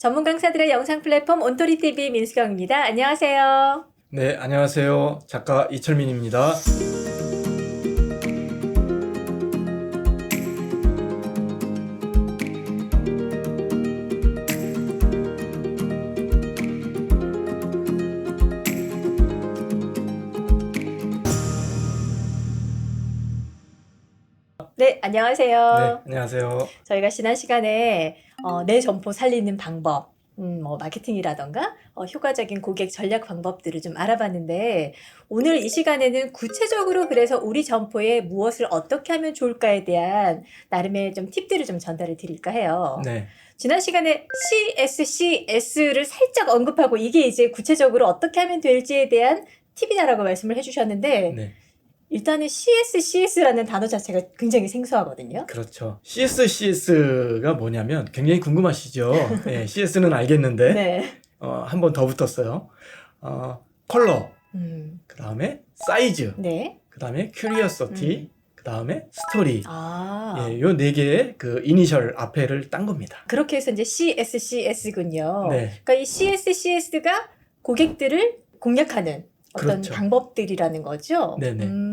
전문 강사들의 영상 플랫폼 온토리 TV 민수경입니다. 안녕하세요. 네, 안녕하세요. 작가 이철민입니다. 안녕하세요. 네, 안녕하세요. 저희가 지난 시간에 어, 내 점포 살리는 방법, 음, 뭐 마케팅이라던가 어, 효과적인 고객 전략 방법들을 좀 알아봤는데 오늘 이 시간에는 구체적으로 그래서 우리 점포에 무엇을 어떻게 하면 좋을까에 대한 나름의 좀 팁들을 좀 전달을 드릴까 해요. 네, 지난 시간에 CSCS를 살짝 언급하고 이게 이제 구체적으로 어떻게 하면 될지에 대한 팁이다라고 말씀을 해주셨는데 네, 일단은 CSCS라는 단어 자체가 굉장히 생소하거든요. 그렇죠. CSCS가 뭐냐면 굉장히 궁금하시죠? 네, CS는 알겠는데 네. 어, 한 번 더 붙었어요. 어, 컬러, 음, 그 다음에 사이즈, 네. 그 다음에 큐리어서티, 음. 그 다음에 스토리. 아. 예, 요 네 개의 그 이니셜 앞에를 딴 겁니다. 그렇게 해서 이제 CSCS군요. 네, 그러니까 이 CSCS가 고객들을 공략하는 어떤 그렇죠. 방법들이라는 거죠. 네네. 음.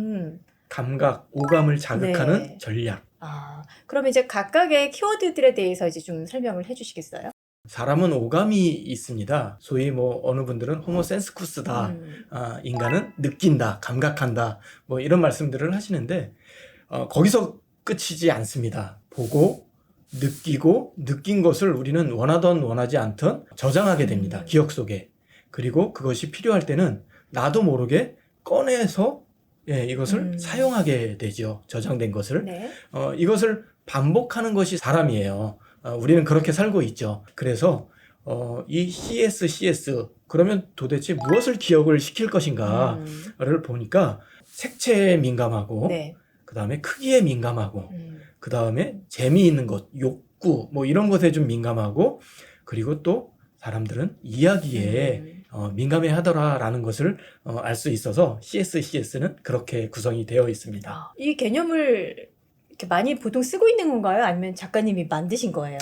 감각, 오감을 자극하는 네. 전략. 아, 그러면 이제 각각의 키워드들에 대해서 이제 좀 설명을 해주시겠어요? 사람은 오감이 있습니다. 소위 뭐 어느 분들은 호모센스쿠스다. 음. 아, 인간은 느낀다, 감각한다. 뭐 이런 말씀들을 하시는데 어, 거기서 끝이지 않습니다. 보고 느끼고 느낀 것을 우리는 원하던 원하지 않던 저장하게 됩니다. 음. 기억 속에. 그리고 그것이 필요할 때는 나도 모르게 꺼내서 예, 이것을 음. 사용하게 되죠. 저장된 것을. 네. 어, 이것을 반복하는 것이 사람이에요. 어, 우리는 그렇게 살고 있죠. 그래서 어, 이 CS, CS 그러면 도대체 무엇을 기억을 시킬 것인가를 음. 보니까 색채에 민감하고 네. 그 다음에 크기에 민감하고 음. 그 다음에 재미있는 것, 욕구 뭐 이런 것에 좀 민감하고 그리고 또 사람들은 이야기에 음. 어, 민감해 하더라라는 것을 어, 알 수 있어서 CS, CS는 그렇게 구성이 되어 있습니다. 아, 이 개념을 이렇게 많이 보통 쓰고 있는 건가요? 아니면 작가님이 만드신 거예요?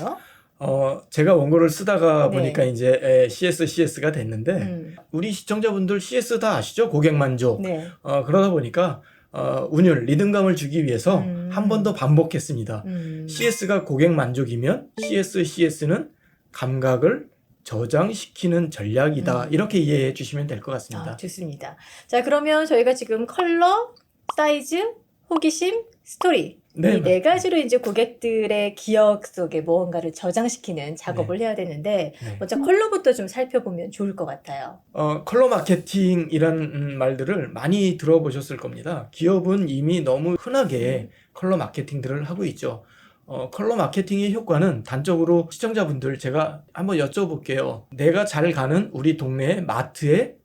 어, 제가 원고를 쓰다가 네. 보니까 이제 에, CS, CS가 됐는데, 음. 우리 시청자분들 CS 다 아시죠? 고객 만족. 네. 어, 그러다 보니까, 어, 운율, 리듬감을 주기 위해서 음. 한번 더 반복했습니다. 음. CS가 고객 만족이면 CS, CS는 감각을 저장시키는 전략이다. 음. 이렇게 이해해 주시면 될 것 같습니다. 아, 좋습니다. 자, 그러면 저희가 지금 컬러, 사이즈, 호기심, 스토리 네, 이네 가지로 이제 고객들의 기억 속에 무언가를 저장시키는 작업을 해야 되는데 네. 먼저 컬러부터 좀 살펴보면 좋을 것 같아요. 어, 컬러 마케팅이란 음, 말들을 많이 들어보셨을 겁니다. 기업은 이미 너무 흔하게 컬러 마케팅들을 하고 있죠. 어, 컬러 마케팅의 효과는 단적으로 시청자분들 제가 한번 여쭤볼게요. 내가 잘 가는 우리 동네의 마트의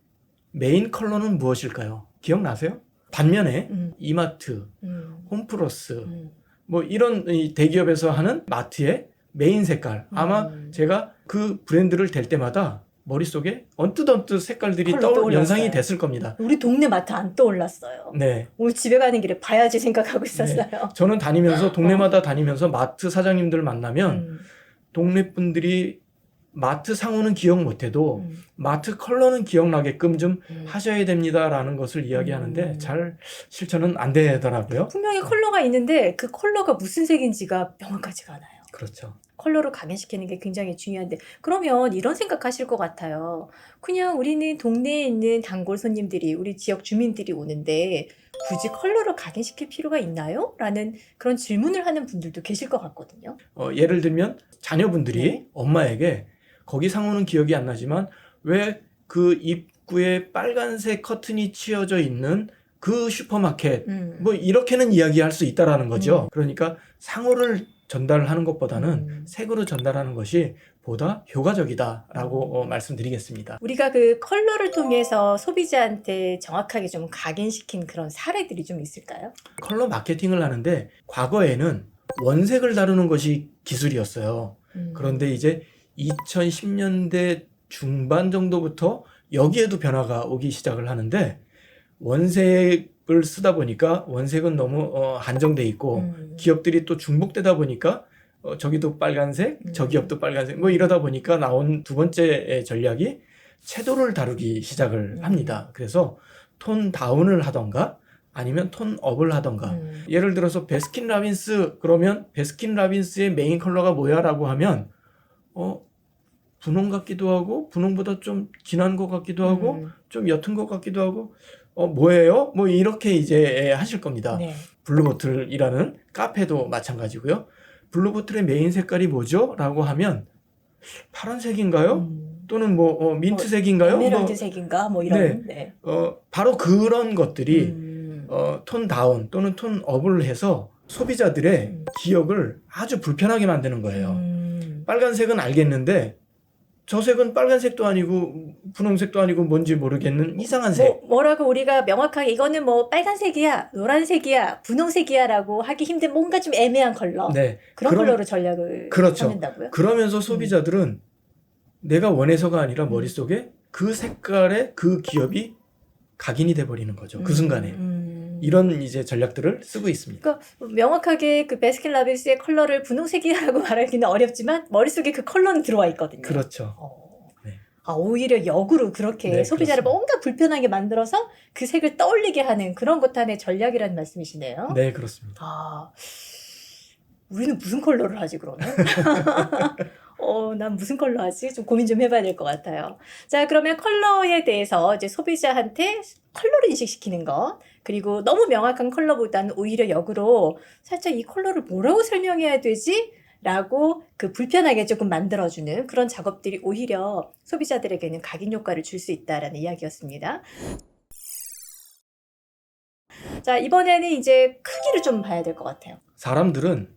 메인 컬러는 무엇일까요? 기억나세요? 반면에 음, 이마트, 음, 홈플러스, 음. 뭐 이런 이 대기업에서 하는 마트의 메인 색깔. 아마 음. 제가 그 브랜드를 댈 때마다 머릿속에 언뜻언뜻 색깔들이 떠올 떠올랐어요. 연상이 됐을 겁니다. 우리 동네 마트 안 떠올랐어요. 네. 오늘 집에 가는 길에 봐야지 생각하고 있었어요. 저는 다니면서 동네마다 다니면서 마트 사장님들 만나면 음, 동네 분들이 마트 상호는 기억 못해도 음, 마트 컬러는 기억나게끔 좀 음. 하셔야 됩니다라는 것을 이야기하는데 음. 잘 실천은 안 되더라고요. 분명히 컬러가 있는데 그 컬러가 무슨 색인지가 명확하지가 않아요. 그렇죠. 컬러를 각인시키는 게 굉장히 중요한데 그러면 이런 생각하실 것 같아요. 그냥 우리는 동네에 있는 단골 손님들이 우리 지역 주민들이 오는데 굳이 컬러를 각인시킬 필요가 있나요? 라는 그런 질문을 하는 분들도 계실 것 같거든요. 어, 예를 들면 자녀분들이 네. 엄마에게 거기 상호는 기억이 안 나지만 왜 그 입구에 빨간색 커튼이 치어져 있는 그 슈퍼마켓 음. 뭐 이렇게는 이야기할 수 있다라는 거죠. 음. 그러니까 상호를 전달하는 것보다는 음. 색으로 전달하는 것이 보다 효과적이다라고 어, 말씀드리겠습니다. 우리가 그 컬러를 통해서 소비자한테 정확하게 좀 각인시킨 그런 사례들이 좀 있을까요? 컬러 마케팅을 하는데 과거에는 원색을 다루는 것이 기술이었어요. 음. 그런데 이제 2010년대 중반 정도부터 여기에도 변화가 오기 시작을 하는데 원색 을 쓰다 보니까 원색은 너무 어, 한정돼 있고 음. 기업들이 또 중복되다 보니까 어, 저기도 빨간색, 음. 저기 옆도 빨간색 뭐 이러다 보니까 나온 두 번째 전략이 채도를 다루기 시작을 음. 합니다. 그래서 톤 다운을 하던가 아니면 톤 업을 하던가 음. 예를 들어서 베스킨 라빈스 그러면 베스킨 라빈스의 메인 컬러가 뭐야라고 하면 어 분홍 같기도 하고 분홍보다 좀 진한 것 같기도 하고 음. 좀 옅은 것 같기도 하고 어 뭐예요? 뭐 이렇게 이제 하실 겁니다. 네. 블루보틀이라는 카페도 마찬가지고요. 블루보틀의 메인 색깔이 뭐죠? 라고 하면 파란색인가요? 음. 또는 뭐 어, 민트색인가요? 뭐, 에메랄드색인가 뭐 이런. 네. 어, 바로 그런 것들이 음. 어, 톤 다운 또는 톤 업을 해서 소비자들의 음. 기억을 아주 불편하게 만드는 거예요. 음. 빨간색은 알겠는데 저 색은 빨간색도 아니고 분홍색도 아니고 뭔지 모르겠는 이상한 색. 뭐, 뭐라고 우리가 명확하게 이거는 뭐 빨간색이야, 노란색이야, 분홍색이야라고 하기 힘든 뭔가 좀 애매한 컬러. 네. 그런 그럼- 컬러로 전략을 그렇죠. 찾는다고요? 그러면서 소비자들은 내가 원해서가 아니라 음. 머릿속에 그 색깔의 그 기업이 각인이 돼 버리는 거죠. 그 음, 순간에. 음. 이런 이제 전략들을 쓰고 있습니다. 명확하게 그 베스킨 라빈스의 컬러를 분홍색이라고 말하기는 어렵지만 머릿속에 그 컬러는 들어와 있거든요. 그렇죠. 어. 네. 아, 오히려 역으로 그렇게 네, 소비자를 그렇습니다. 뭔가 불편하게 만들어서 그 색을 떠올리게 하는 그런 것 안에 전략이라는 말씀이시네요. 네, 그렇습니다. 아, 우리는 무슨 컬러를 하지 그러면? 어, 난 무슨 컬러 하지? 좀 고민 좀 해봐야 될 것 같아요. 자, 그러면 컬러에 대해서 이제 소비자한테 컬러를 인식시키는 것, 그리고 너무 명확한 컬러보다는 오히려 역으로 살짝 이 컬러를 뭐라고 설명해야 되지? 라고 그 불편하게 조금 만들어주는 그런 작업들이 오히려 소비자들에게는 각인 효과를 줄 수 있다라는 이야기였습니다. 자, 이번에는 이제 크기를 좀 봐야 될 것 같아요. 사람들은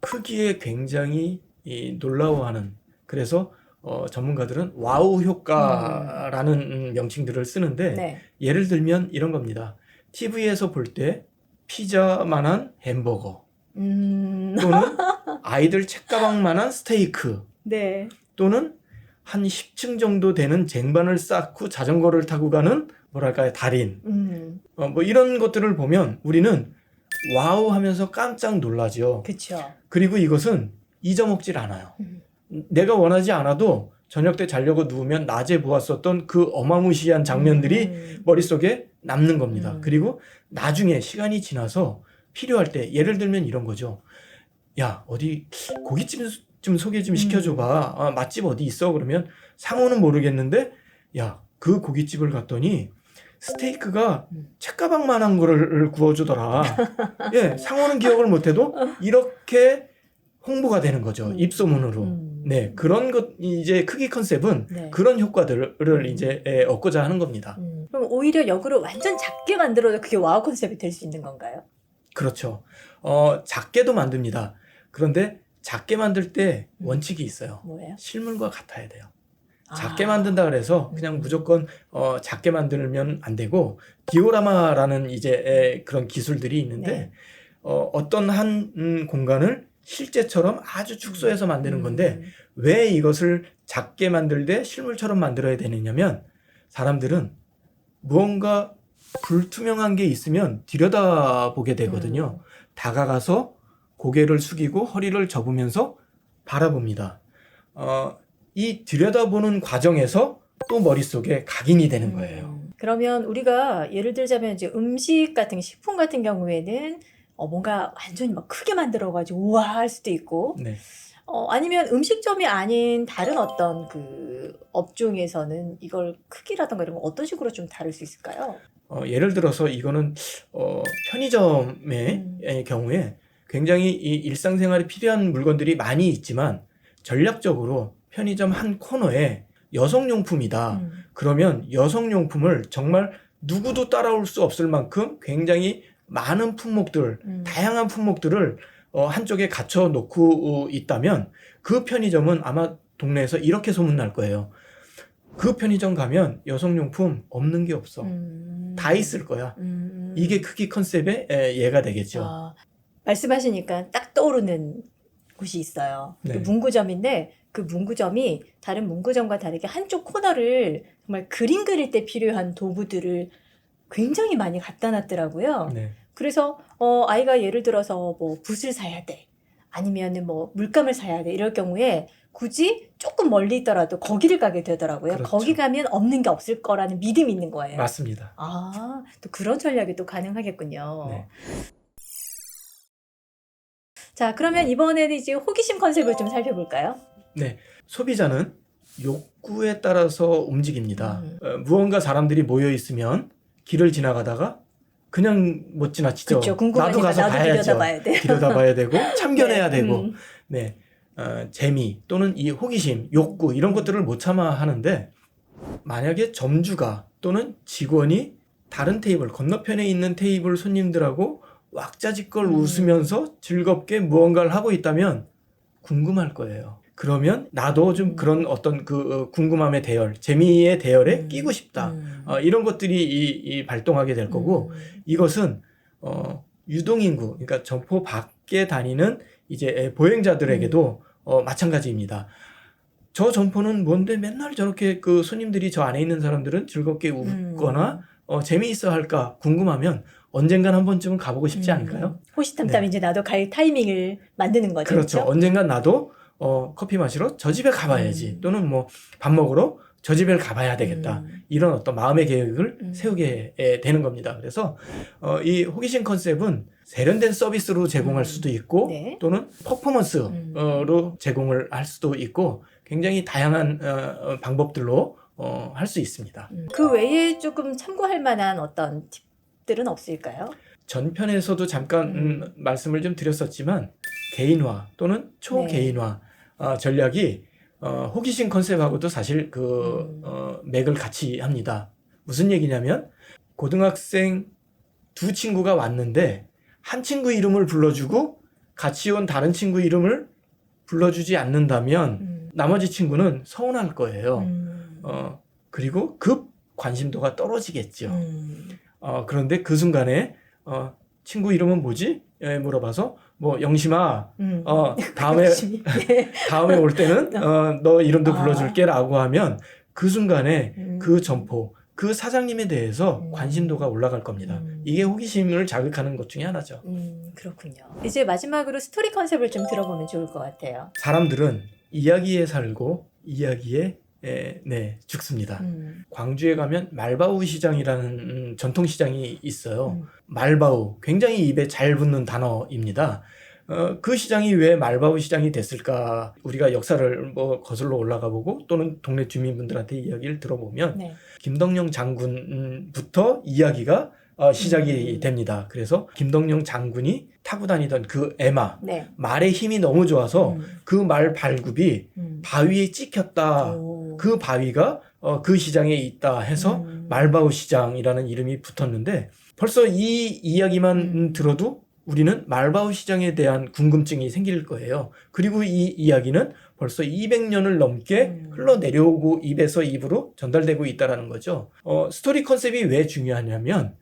크기에 굉장히 이 놀라워하는 그래서 어, 전문가들은 와우 효과라는 음, 명칭들을 쓰는데 네. 예를 들면 이런 겁니다. TV에서 볼 때 피자만한 햄버거 음, 또는 아이들 책가방만한 스테이크 네. 또는 한 10층 정도 되는 쟁반을 쌓고 자전거를 타고 가는 뭐랄까요 달인 음, 어, 뭐 이런 것들을 보면 우리는 와우 하면서 깜짝 놀라죠. 그쵸. 그리고 이것은 잊어먹질 않아요. 음. 내가 원하지 않아도 저녁 때 자려고 누우면 낮에 보았었던 그 어마무시한 장면들이 음, 머릿속에 남는 겁니다. 음. 그리고 나중에 시간이 지나서 필요할 때 예를 들면 이런 거죠. 야 어디 고깃집 좀 소개 좀 음. 시켜줘봐. 아, 맛집 어디 있어? 그러면 상호는 모르겠는데 야 그 고깃집을 갔더니 스테이크가 음. 책가방만한 거를 구워주더라. 예, 상호는 기억을 못해도 이렇게 홍보가 되는 거죠. 음. 입소문으로. 음. 네, 그런 것 이제 크기 컨셉은 네. 그런 효과들을 음. 이제 예, 얻고자 하는 겁니다. 음, 그럼 오히려 역으로 완전 작게 만들어도 그게 와우 컨셉이 될 수 있는 건가요? 그렇죠. 어, 작게도 만듭니다. 그런데 작게 만들 때 음. 원칙이 있어요. 뭐예요? 실물과 같아야 돼요. 작게 아. 만든다 그래서 음. 그냥 무조건 어, 작게 만들면 안 되고 디오라마라는 이제 에, 그런 기술들이 있는데 네. 어, 어떤 한 음, 공간을 실제처럼 아주 축소해서 만드는 건데 음, 왜 이것을 작게 만들되 실물처럼 만들어야 되느냐면 사람들은 무언가 불투명한 게 있으면 들여다보게 되거든요. 다가가서 고개를 숙이고 허리를 접으면서 바라봅니다. 어, 이 들여다보는 과정에서 또 머릿속에 각인이 되는 거예요. 음. 그러면 우리가 예를 들자면 이제 음식 같은 식품 같은 경우에는 어, 뭔가 완전히 막 크게 만들어가지고 우와 할 수도 있고 네. 어, 아니면 음식점이 아닌 다른 어떤 그 업종에서는 이걸 크기라던가 이런 거 어떤 식으로 좀 다룰 수 있을까요? 어, 예를 들어서 이거는 어, 편의점의 음. 의 경우에 굉장히 이 일상생활에 필요한 물건들이 많이 있지만 전략적으로 편의점 한 코너에 여성용품이다. 음. 그러면 여성용품을 정말 누구도 따라올 수 없을 만큼 굉장히 많은 품목들, 음. 다양한 품목들을 어, 한쪽에 갖춰 놓고 어, 있다면 그 편의점은 아마 동네에서 이렇게 소문날 거예요. 그 편의점 가면 여성용품 없는 게 없어. 음. 다 있을 거야. 음. 이게 크기 컨셉의 에, 예가 되겠죠. 아, 말씀하시니까 딱 떠오르는 곳이 있어요. 그 네. 문구점인데 그 문구점이 다른 문구점과 다르게 한쪽 코너를 정말 그림 그릴 때 필요한 도구들을 굉장히 많이 갖다 놨더라고요. 네. 그래서 어, 아이가 예를 들어서 뭐 붓을 사야 돼. 아니면은 뭐 물감을 사야 돼 이럴 경우에 굳이 조금 멀리 있더라도 거기를 가게 되더라고요. 그렇죠. 거기 가면 없는 게 없을 거라는 믿음이 있는 거예요. 맞습니다. 아, 또 그런 전략이 또 가능하겠군요. 네. 자, 그러면 이번에는 이제 호기심 컨셉을 좀 살펴볼까요? 소비자는 욕구에 따라서 움직입니다. 음. 어, 무언가 사람들이 모여 있으면 길을 지나가다가 그냥 못 지나치죠. 궁금하니까 나도 가서 나도 봐야죠. 들여다봐야 돼. 들여다봐야 되고 참견해야 네, 되고 음. 네 어, 재미 또는 이 호기심, 욕구 이런 것들을 못 참아 하는데 만약에 점주가 또는 직원이 다른 테이블 건너편에 있는 테이블 손님들하고 왁자지껄 음. 웃으면서 즐겁게 무언가를 하고 있다면 궁금할 거예요. 그러면 나도 좀 음. 그런 어떤 그 어, 궁금함의 대열, 재미의 대열에 음. 끼고 싶다. 음. 어, 이런 것들이 이, 이 발동하게 될 거고 음. 이것은 어, 유동인구, 그러니까 점포 밖에 다니는 이제 보행자들에게도 어, 마찬가지입니다. 저 점포는 뭔데 맨날 저렇게 그 손님들이 저 안에 있는 사람들은 즐겁게 웃거나 어, 재미있어 할까 궁금하면 언젠간 한 번쯤은 가보고 싶지 음. 않을까요? 호시탐탐 네. 이제 나도 갈 타이밍을 만드는 거죠. 그렇죠. 그렇죠? 언젠간 나도 어, 커피 마시러 저 집에 가봐야지. 음. 또는 뭐 밥 먹으러 저 집에 가봐야 되겠다. 음. 이런 어떤 마음의 계획을 음. 세우게 에, 되는 겁니다. 그래서 어, 이 호기심 컨셉은 세련된 서비스로 제공할 음. 수도 있고 네. 또는 퍼포먼스로 제공을 할 수도 있고 굉장히 다양한 어, 어, 방법들로 어, 할 수 있습니다. 음. 그 외에 조금 참고할 만한 어떤 팁들은 없을까요? 전편에서도 잠깐 음, 말씀을 좀 드렸었지만 개인화 또는 초개인화 어, 전략이 어, 호기심 컨셉하고도 사실 그 음. 어, 맥을 같이 합니다. 무슨 얘기냐면 고등학생 두 친구가 왔는데 한 친구 이름을 불러주고 같이 온 다른 친구 이름을 불러주지 않는다면 음. 나머지 친구는 서운할 거예요. 음. 어, 그리고 급 관심도가 떨어지겠죠. 음. 어, 그런데 그 순간에 어, 친구 이름은 뭐지? 예, 물어봐서 뭐 영심아 음. 어, 다음에. 네. 다음에 올 때는 어, 너 이름도 아. 불러줄게라고 하면 그 순간에 음. 그 점포 그 사장님에 대해서 음. 관심도가 올라갈 겁니다. 음. 이게 호기심을 자극하는 것 중에 하나죠. 음, 그렇군요. 이제 마지막으로 스토리 컨셉을 좀 들어보면 좋을 것 같아요. 사람들은 이야기에 살고 이야기에 에, 네 죽습니다. 음. 광주에 가면 말바우 시장이라는 음, 전통 시장이 있어요. 음. 말바우 굉장히 입에 잘 붙는 단어입니다. 어, 그 시장이 왜 말바우 시장이 됐을까? 우리가 역사를 뭐 거슬러 올라가 보고 또는 동네 주민분들한테 이야기를 들어보면 네. 김덕령 장군부터 이야기가 어, 시작이 음. 됩니다. 그래서 김덕령 장군이 타고 다니던 그 에마 네. 말의 힘이 너무 좋아서 음. 그말 발굽이 음. 바위에 찍혔다. 오. 그 바위가 어, 그 시장에 있다 해서 음. 말바우 시장이라는 이름이 붙었는데 벌써 이 이야기만 음. 들어도 우리는 말바우 시장에 대한 궁금증이 생길 거예요. 그리고 이 이야기는 벌써 200년을 넘게 음. 흘러내려오고 입에서 입으로 전달되고 있다라는 거죠. 어, 스토리 컨셉이 왜 중요하냐면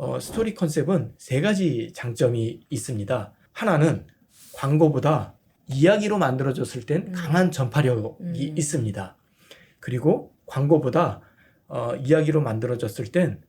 어, 스토리 컨셉은 세 가지 장점이 있습니다. 하나는 광고보다 이야기로 만들어졌을 땐 음. 강한 전파력이 음. 있습니다. 그리고 광고보다 어, 이야기로 만들어졌을 땐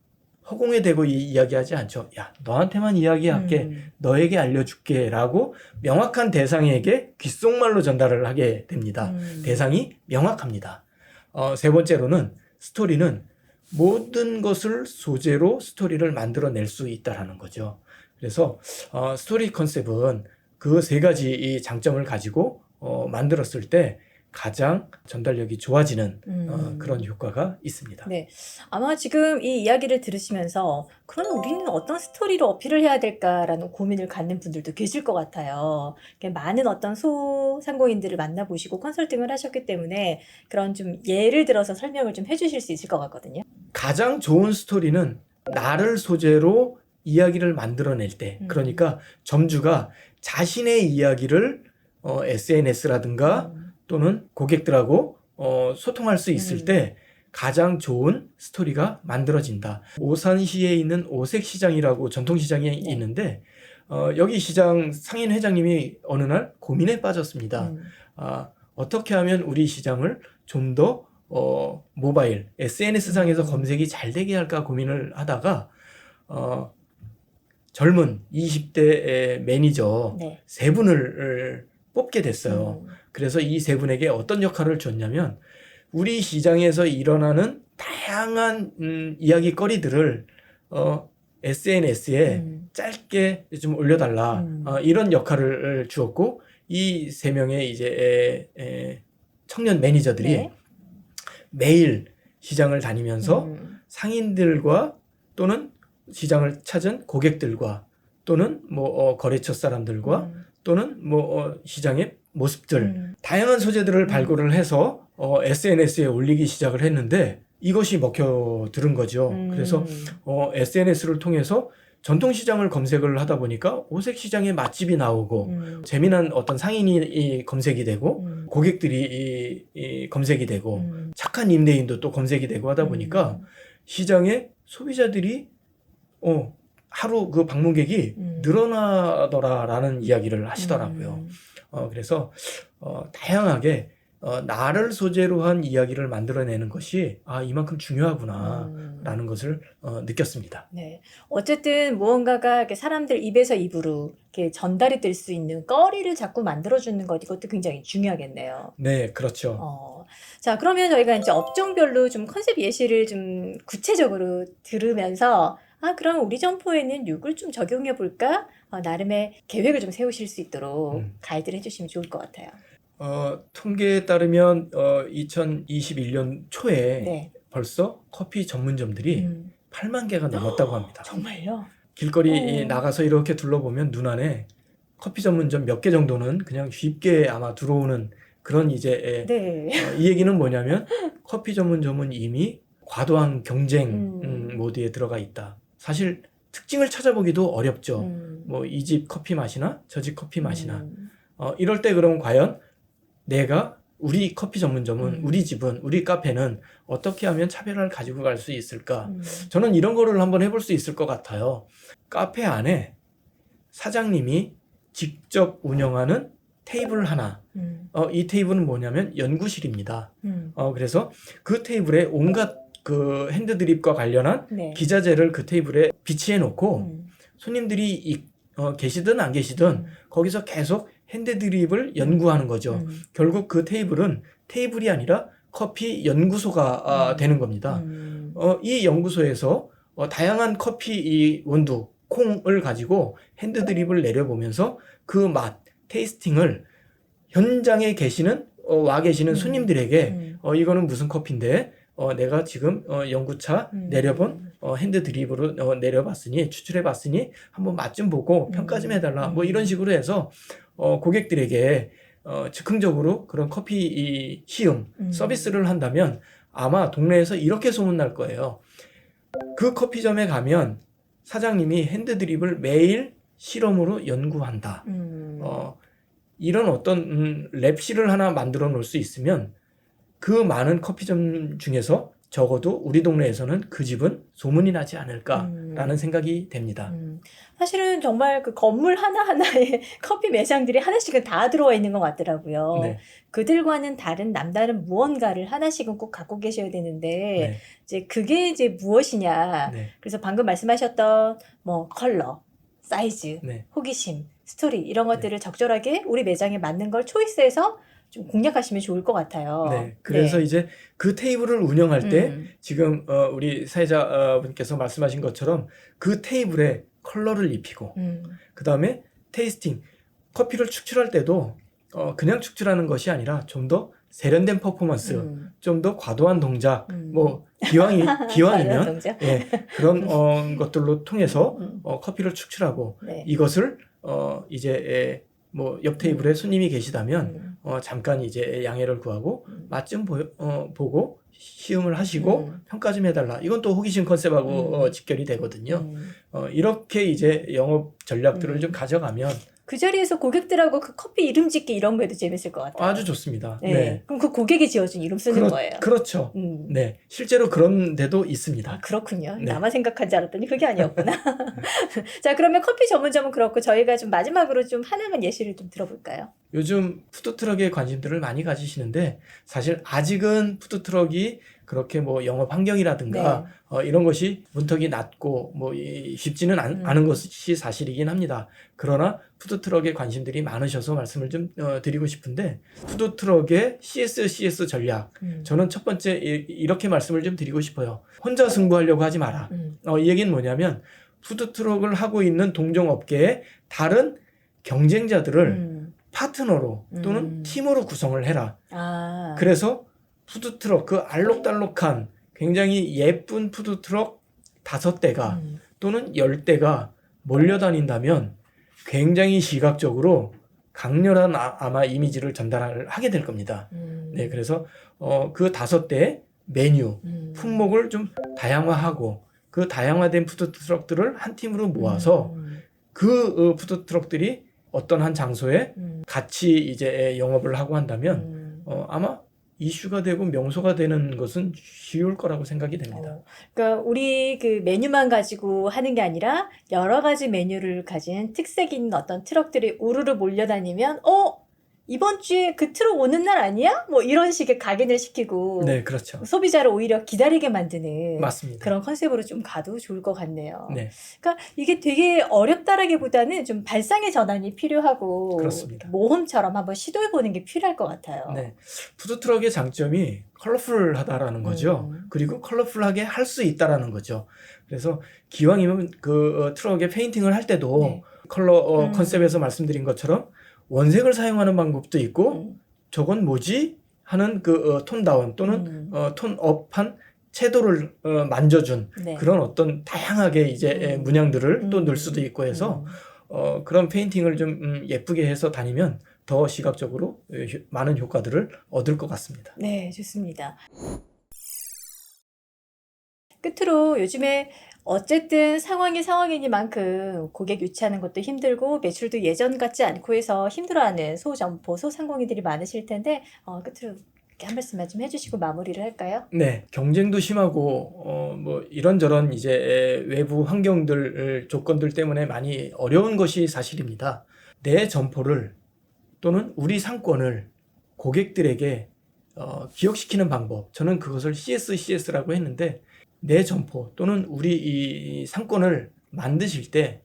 허공에 대고 이, 이야기하지 않죠. 야, 너한테만 이야기할게. 음. 너에게 알려줄게. 라고 명확한 대상에게 귓속말로 전달을 하게 됩니다. 음. 대상이 명확합니다. 어, 세 번째로는 스토리는 모든 것을 소재로 스토리를 만들어낼 수 있다라는 거죠. 그래서 어, 스토리 컨셉은 그 세 가지 이 장점을 가지고 어, 만들었을 때 가장 전달력이 좋아지는 음. 어, 그런 효과가 있습니다. 네. 아마 지금 이 이야기를 들으시면서 그럼 우리는 어떤 스토리로 어필을 해야 될까라는 고민을 갖는 분들도 계실 것 같아요. 많은 어떤 소상공인들을 만나보시고 컨설팅을 하셨기 때문에 그런 좀 예를 들어서 설명을 좀 해주실 수 있을 것 같거든요. 가장 좋은 스토리는 나를 소재로 이야기를 만들어낼 때, 음. 그러니까 점주가 자신의 이야기를 어, SNS라든가 음. 또는 고객들하고 어, 소통할 수 있을 음. 때 가장 좋은 스토리가 만들어진다. 오산시에 있는 오색시장이라고 전통시장이 네. 있는데 어, 여기 시장 상인 회장님이 어느 날 고민에 빠졌습니다. 음. 아, 어떻게 하면 우리 시장을 좀더 어, 모바일, SNS상에서 음. 검색이 잘 되게 할까 고민을 하다가 어, 젊은 20대 매니저 네. 세 분을 뽑게 됐어요. 음. 그래서 이 세 분에게 어떤 역할을 줬냐면 우리 시장에서 일어나는 다양한 음, 이야기거리들을 어, SNS에 음. 짧게 좀 올려달라 음. 어, 이런 역할을 주었고 이 세 명의 이제 에, 에, 청년 매니저들이 네. 매일 시장을 다니면서 음. 상인들과 또는 시장을 찾은 고객들과 또는 뭐 어, 거래처 사람들과 음. 또는 뭐 어, 시장의 모습들 음. 다양한 소재들을 음. 발굴을 해서 어, SNS에 올리기 시작을 했는데 이것이 먹혀 들은 거죠. 음. 그래서 어, SNS를 통해서 전통 시장을 검색을 하다 보니까 오색 시장의 맛집이 나오고 음. 재미난 어떤 상인이 이 검색이 되고 음. 고객들이 이, 이 검색이 되고 음. 착한 임대인도 또 검색이 되고 하다 보니까 음. 시장에 소비자들이 어 하루 그 방문객이 음. 늘어나더라라는 이야기를 하시더라고요. 음. 어 그래서 어 다양하게 어 나를 소재로 한 이야기를 만들어내는 것이 아 이만큼 중요하구나라는 음. 것을 어 느꼈습니다. 네. 어쨌든 무언가가 이렇게 사람들 입에서 입으로 이렇게 전달이 될 수 있는 거리를 자꾸 만들어주는 것 이것도 굉장히 중요하겠네요. 네, 그렇죠. 어. 자, 그러면 저희가 이제 업종별로 좀 컨셉 예시를 좀 구체적으로 들으면서 아, 그럼 우리 점포에는 이걸 좀 적용해 볼까? 어, 나름의 계획을 좀 세우실 수 있도록 음. 가이드를 해주시면 좋을 것 같아요. 어 통계에 따르면 어 2021년 초에 네. 벌써 커피 전문점들이 음. 8만 개가 넘었다고 합니다. 정말요? 길거리 어. 나가서 이렇게 둘러보면 눈 안에 커피 전문점 몇 개 정도는 그냥 쉽게 아마 들어오는 그런 이제 네. 어, 이 얘기는 뭐냐면 커피 전문점은 이미 과도한 경쟁 음. 음, 모드에 들어가 있다. 사실 특징을 찾아보기도 어렵죠. 음. 뭐이 집 커피 맛이나 저 집 커피 맛이나 음. 어, 이럴 때 그러면 과연 내가 우리 커피 전문점은 음. 우리 집은 우리 카페는 어떻게 하면 차별화를 가지고 갈 수 있을까? 음. 저는 이런 거를 한번 해볼 수 있을 것 같아요. 카페 안에 사장님이 직접 운영하는 테이블 하나. 음. 어, 이 테이블은 뭐냐면 연구실입니다. 음. 어, 그래서 그 테이블에 온갖 그 핸드 드립과 관련한 네. 기자재를 그 테이블에 비치해 놓고 음. 손님들이 이- 어, 계시든 안 계시든 음. 거기서 계속 핸드 드립을 연구하는 거죠. 음. 결국 그 테이블은 테이블이 아니라 커피 연구소가 아, 음. 되는 겁니다. 음. 어, 이 연구소에서 어, 다양한 커피 이 원두, 콩을 가지고 핸드 드립을 내려보면서 그 맛, 테이스팅을 현장에 계시는 어, 와 계시는 음. 손님들에게 음. 어, 이거는 무슨 커피인데 어, 내가 지금 어, 연구차 음. 내려본 어, 핸드 드립으로 어, 내려봤으니 추출해봤으니 한번 맛 좀 보고 음. 평가 좀 해달라 뭐 음. 이런 식으로 해서 어, 고객들에게 어, 즉흥적으로 그런 커피 이 시음 음. 서비스를 한다면 아마 동네에서 이렇게 소문날 거예요. 그 커피점에 가면 사장님이 핸드 드립을 매일 실험으로 연구한다. 음. 어, 이런 어떤 음, 랩실을 하나 만들어 놓을 수 있으면 그 많은 커피점 중에서 적어도 우리 동네에서는 그 집은 소문이 나지 않을까라는 음. 생각이 됩니다. 음, 사실은 정말 그 건물 하나하나에 커피 매장들이 하나씩은 다 들어와 있는 것 같더라고요. 네, 그들과는 다른 남다른 무언가를 하나씩은 꼭 갖고 계셔야 되는데, 네, 이제 그게 이제 무엇이냐. 네, 그래서 방금 말씀하셨던 뭐 컬러, 사이즈, 네. 호기심, 스토리 이런 것들을 적절하게 우리 매장에 맞는 걸 초이스해서 좀 공략하시면 좋을 것 같아요. 네. 그래서 이제 그 테이블을 운영할 때 음, 지금 어, 우리 사회자분께서 말씀하신 것처럼 그 테이블에 컬러를 입히고 음, 그 다음에 테이스팅 커피를 축출할 때도 어, 그냥 축출하는 것이 아니라 좀 더 세련된 퍼포먼스, 음, 좀더 과도한 동작, 음. 뭐 기왕이 기왕이면. 예, 그런 어, 것들로 통해서 음, 어, 커피를 축출하고 네. 이것을 어, 이제 예, 뭐옆 테이블에 손님이 계시다면 음, 어, 잠깐 이제 양해를 구하고 음. 맛좀 어, 보고 시음을 하시고 음. 평가 좀 해달라. 이건 또 호기심 컨셉하고 음. 어, 직결이 되거든요. 음. 어, 이렇게 이제 영업 전략들을 음. 좀 가져가면 그 자리에서 고객들하고 그 커피 이름 짓기 이런 거 해도 재밌을 것 같아요. 아주 좋습니다. 네. 네. 그럼 그 고객이 지어준 이름 쓰는 그렇, 거예요. 그렇죠. 음. 네. 실제로 그런 데도 아, 있습니다. 그렇군요. 네. 나만 생각한 줄 알았더니 그게 아니었구나. 자, 그러면 커피 전문점은 그렇고 저희가 좀 마지막으로 좀 하나만 예시를 좀 들어볼까요? 요즘 푸드트럭에 관심들을 많이 가지시는데 사실 아직은 푸드트럭이 그렇게 뭐 영업 환경이라든가 네. 어, 이런 것이 문턱이 낮고 뭐 이- 쉽지는 않, 음. 않은 것이 사실이긴 합니다. 그러나 푸드트럭에 관심들이 많으셔서 말씀을 좀 어, 드리고 싶은데 푸드트럭의 CS, CS 전략 음. 저는 첫 번째 이- 이렇게 말씀을 좀 드리고 싶어요. 혼자 승부하려고 하지 마라. 음. 어, 이 얘기는 뭐냐면 푸드트럭을 하고 있는 동종업계의 다른 경쟁자들을 음. 파트너로 또는 음. 팀으로 구성을 해라. 아. 그래서 푸드트럭 그 알록달록한 굉장히 예쁜 푸드트럭 다섯 대가 음. 또는 열 대가 몰려다닌다면 굉장히 시각적으로 강렬한 아, 마 이미지를 전달을 하게 될 겁니다. 음. 네, 그래서 어, 그 다섯 대의 메뉴, 음. 품목을 좀 다양화하고 그 다양화된 푸드트럭들을 한 팀으로 모아서 음. 그 어, 푸드트럭들이 어떤 한 장소에 음. 같이 이제 영업을 하고 한다면 음. 어, 아마 이슈가 되고 명소가 되는 것은 쉬울 거라고 생각이 됩니다. 어, 그러니까 우리 그 메뉴만 가지고 하는 게 아니라 여러 가지 메뉴를 가진 특색 있는 어떤 트럭들이 우르르 몰려다니면 어 이번 주에 그 트럭 오는 날 아니야? 뭐 이런 식의 각인을 시키고 네, 그렇죠. 소비자를 오히려 기다리게 만드는 맞습니다. 그런 컨셉으로 좀 가도 좋을 것 같네요. 네, 그러니까 이게 되게 어렵다라기보다는 좀 발상의 전환이 필요하고 그렇습니다. 모험처럼 한번 시도해 보는 게 필요할 것 같아요. 네. 푸드 트럭의 장점이 컬러풀하다라는 거죠. 음. 그리고 컬러풀하게 할 수 있다라는 거죠. 그래서 기왕이면 그 어, 트럭에 페인팅을 할 때도 네. 컬러 어, 음. 컨셉에서 말씀드린 것처럼 원색을 사용하는 방법도 있고 음. 저건 뭐지 하는 그 어, 톤다운 또는 음. 어, 톤업한 채도를 어, 만져준 네. 그런 어떤 다양하게 이제 음. 에, 문양들을 또 음. 넣을 수도 있고 해서 음. 어, 그런 페인팅을 좀 음, 예쁘게 해서 다니면 더 시각적으로 어, 효- 많은 효과들을 얻을 것 같습니다. 네, 좋습니다. 끝으로 요즘에 어쨌든 상황이 상황이니만큼 고객 유치하는 것도 힘들고 매출도 예전 같지 않고 해서 힘들어하는 소점포, 소상공인들이 많으실 텐데 어, 끝으로 한 말씀만 좀 해주시고 마무리를 할까요? 네, 경쟁도 심하고 어, 뭐 이런저런 이제 에, 외부 환경들 조건들 때문에 많이 어려운 것이 사실입니다. 내 점포를 또는 우리 상권을 고객들에게 어, 기억시키는 방법, 저는 그것을 CSCS라고 했는데 내 점포 또는 우리 이 상권을 만드실 때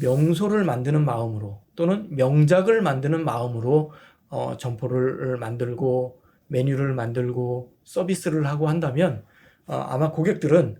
명소를 만드는 마음으로 또는 명작을 만드는 마음으로 어, 점포를 만들고 메뉴를 만들고 서비스를 하고 한다면 어, 아마 고객들은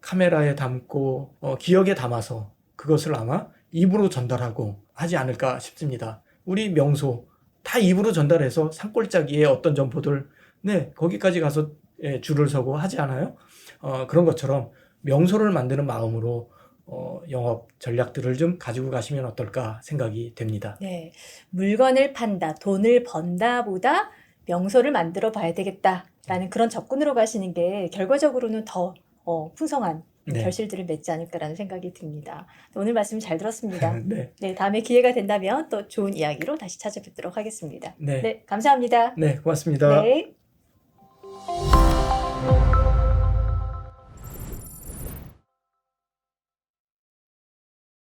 카메라에 담고 어, 기억에 담아서 그것을 아마 입으로 전달하고 하지 않을까 싶습니다. 우리 명소 다 입으로 전달해서 산골짜기의 어떤 점포들 네 거기까지 가서 예, 줄을 서고 하지 않아요? 어, 그런 것처럼 명소를 만드는 마음으로 어, 영업 전략들을 좀 가지고 가시면 어떨까 생각이 됩니다. 네, 물건을 판다, 돈을 번다보다 명소를 만들어 봐야 되겠다라는 그런 접근으로 가시는 게 결과적으로는 더 어, 풍성한 네. 결실들을 맺지 않을까라는 생각이 듭니다. 오늘 말씀 잘 들었습니다. 네, 네, 다음에 기회가 된다면 또 좋은 이야기로 다시 찾아뵙도록 하겠습니다. 네, 네, 네, 감사합니다. 고맙습니다. 네.